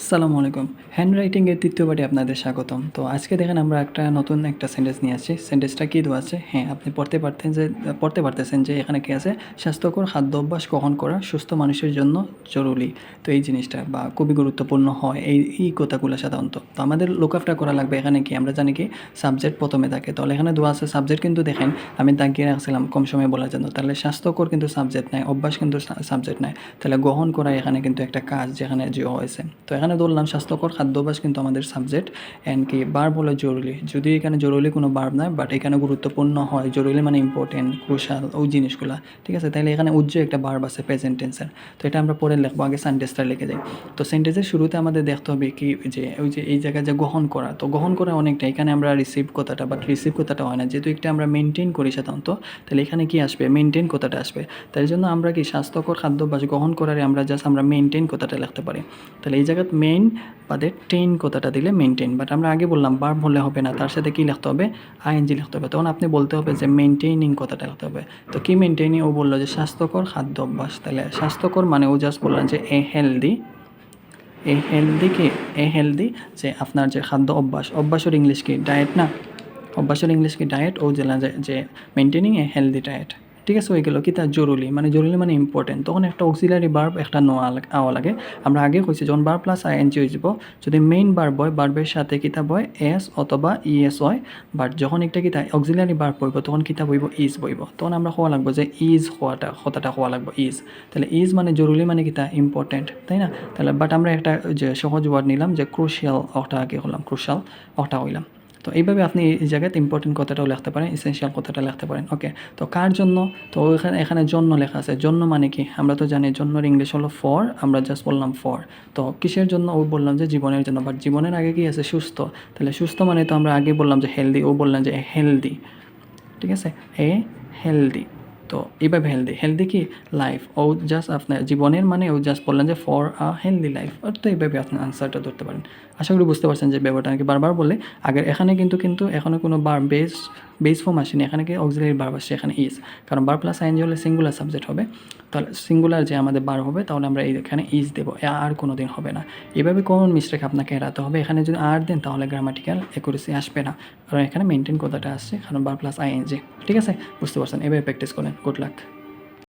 আসসালামু আলাইকুম। হ্যান্ড রাইটিংয়ের তৃতীয় পাঠে আপনাদের স্বাগতম। তো আজকে দেখেন আমরা একটা নতুন একটা সেন্টেন্স নিয়ে আসছি। সেন্টেন্সটা কী দেওয়া আছে? হ্যাঁ আপনি পড়তে পারতেন যে, পড়তে পারতেছেন যে এখানে কী আছে? স্বাস্থ্যকর খাদ্য অভ্যাস গ্রহণ করা সুস্থ মানুষের জন্য জরুরি। তো এই জিনিসটা বা খুবই গুরুত্বপূর্ণ হয় এই এই কথাগুলো সাধারণত। তো আমাদের লোকআপটা করা লাগবে এখানে কি? আমরা জানি কি সাবজেক্ট প্রথমে থাকে। তাহলে এখানে দেওয়া আছে সাবজেক্ট কিন্তু দেখেন আমি দাগিয়ে রাখছিলাম কম সময় বলার জন্য। তাহলে স্বাস্থ্যকর কিন্তু সাবজেক্ট নাই, অভ্যাস কিন্তু সাবজেক্ট নাই। তাহলে গ্রহণ করা এখানে কিন্তু একটা কাজ যেখানে যে হয়েছে। তো এখানে ধরলাম স্বাস্থ্যকর খাদ্যাভ্যাস কিন্তু আমাদের সাবজেক্ট অ্যান্ড কি বার হলো জরুরি। যদি এখানে জরুরি কোনো বার্ব নয় বাট এখানে গুরুত্বপূর্ণ হয়। জরুরি মানে ইম্পর্টেন্ট ক্রুশাল ওই জিনিসগুলো। ঠিক আছে? তাহলে এখানে উজ্জ্বল একটা বার্ব আছে প্রেজেন্ট টেন্সের তো এটা আমরা পরে লিখব, আগে সেন্টেন্সটা লিখে যাই। তো সেন্টেন্সের শুরুতে আমাদের দেখতে হবে কি যে, ওই যে এই জায়গায় যে গ্রহণ করা, তো গ্রহণ করা অনেকটা, এখানে আমরা রিসিভ কথাটা বাট রিসিভ কথাটা হয় না। যেহেতু একটা আমরা মেনটেন করি সাধারণত তাহলে এখানে কি আসবে? মেনটেন কথাটা আসবে। তাই জন্য আমরা কি স্বাস্থ্যকর খাদ্যাভ্যাস গ্রহণ করারে আমরা জাস্ট আমরা মেনটেন কথাটা লিখতে পারি। তাহলে এই মেইন বাদে টেন কথাটা দিলে মেনটেন বাট আমরা আগে বললাম বার্ব হলে হবে না, তার সাথে কি লিখতে হবে? আইএনজি লিখতে হবে। তখন আপনি বলতে হবে যে মেনটেনিং কথাটা লিখতে হবে। তো কী মেনটেনিং ও বলল যে স্বাস্থ্যকর খাদ্য অভ্যাস। তাহলে স্বাস্থ্যকর মানে ও জাস্ট বললাম যে এ হেলদি এ হেলদি কি? এ হেলদি যে আপনার যে খাদ্য অভ্যাস। অভ্যাসের ইংলিশ কি? ডায়েট না? অভ্যাসের ইংলিশ কি? ডায়েট ও জেলা যে মেনটেনিং এ হেলদি ডায়েট ঠিক আছে হয়ে গেল। কি তার জরুরি মানে জরুরি মানে ইম্পর্টেন্ট তখন একটা অক্সিলারি বার্ব একটা নোয়া আওয়া লাগে। আমরা আগে কইছি যখন বার প্লাস আই এন জি হয়ে যাব। যদি মেইন বার্ব হয় বার্বের সাথে কিতাব হয় এস অথবা ইএস হয়। বাট যখন একটা কিতা অক্সিলারি বার্ব বইব তখন কিতাব বইব ইজ বইব তখন আমরা হওয়া লাগবো যে ইজ হওয়াটা কথাটা হওয়া লাগবো ইজ তাহলে ইজ মানে জরুরি মানে কিতা ইম্পর্টেন্ট তাই না? তাহলে বাট আমরা একটা যে সহজ ওয়ার্ড নিলাম যে ক্রুশিয়াল অটা আগে হলাম ক্রুশাল অটা হইলাম তো এইভাবে আপনি এই জায়গাতে ইম্পর্টেন্ট কথাটাও লিখতে পারেন এসেন্সিয়াল কথাটা লিখতে পারেন। ওকে তো কার জন্য? তো ওইখানে এখানে জন্য লেখা আছে। জন্য মানে কি? আমরা তো জানি জন্যর ইংলিশ হলো ফর আমরা জাস্ট বললাম ফর তো কিসের জন্য? ও বললাম যে জীবনের জন্য। বাট জীবনের আগে কি আছে? সুস্থ। তাহলে সুস্থ মানে তো আমরা আগে বললাম যে হেলদি ও বললাম যে হেলদি ঠিক আছে? এ হেলদি তো এইভাবে হেলদি হেলদি কি? লাইফ ও জাস্ট আপনার জীবনের মানে ও জাস্ট বললেন যে ফর আ হেলদি লাইফ তো এইভাবে আপনার আনসারটা ধরতে পারেন। আশা করি বুঝতে পারছেন যে ব্যাপারটা। নাকি বারবার বলে আগের এখানে কিন্তু কিন্তু এখানে কোনো বার বেস বেস ফর্ম আসেনি। এখানে কি অক্সিলারি বার আসছে, এখানে ইজ কারণ বার প্লাস আইনজি হলে সিঙ্গুলার সাবজেক্ট হবে। তাহলে সিঙ্গুলার যে আমাদের বার হবে, তাহলে আমরা এখানে ইজ দেবো। আর কোনো দিন হবে না। এভাবে কোন মিস্টেক আপনাকে এড়াতে হবে। এখানে যদি আর দেন, তাহলে গ্রামাটিক্যাল অ্যাকুরেসি আসবে না। কারণ এখানে মেনটেন কথাটা আসছে, কারণ বার প্লাস আইএনজি ঠিক আছে? বুঝতে পারছেন? এভাবে প্র্যাকটিস করেন। Good luck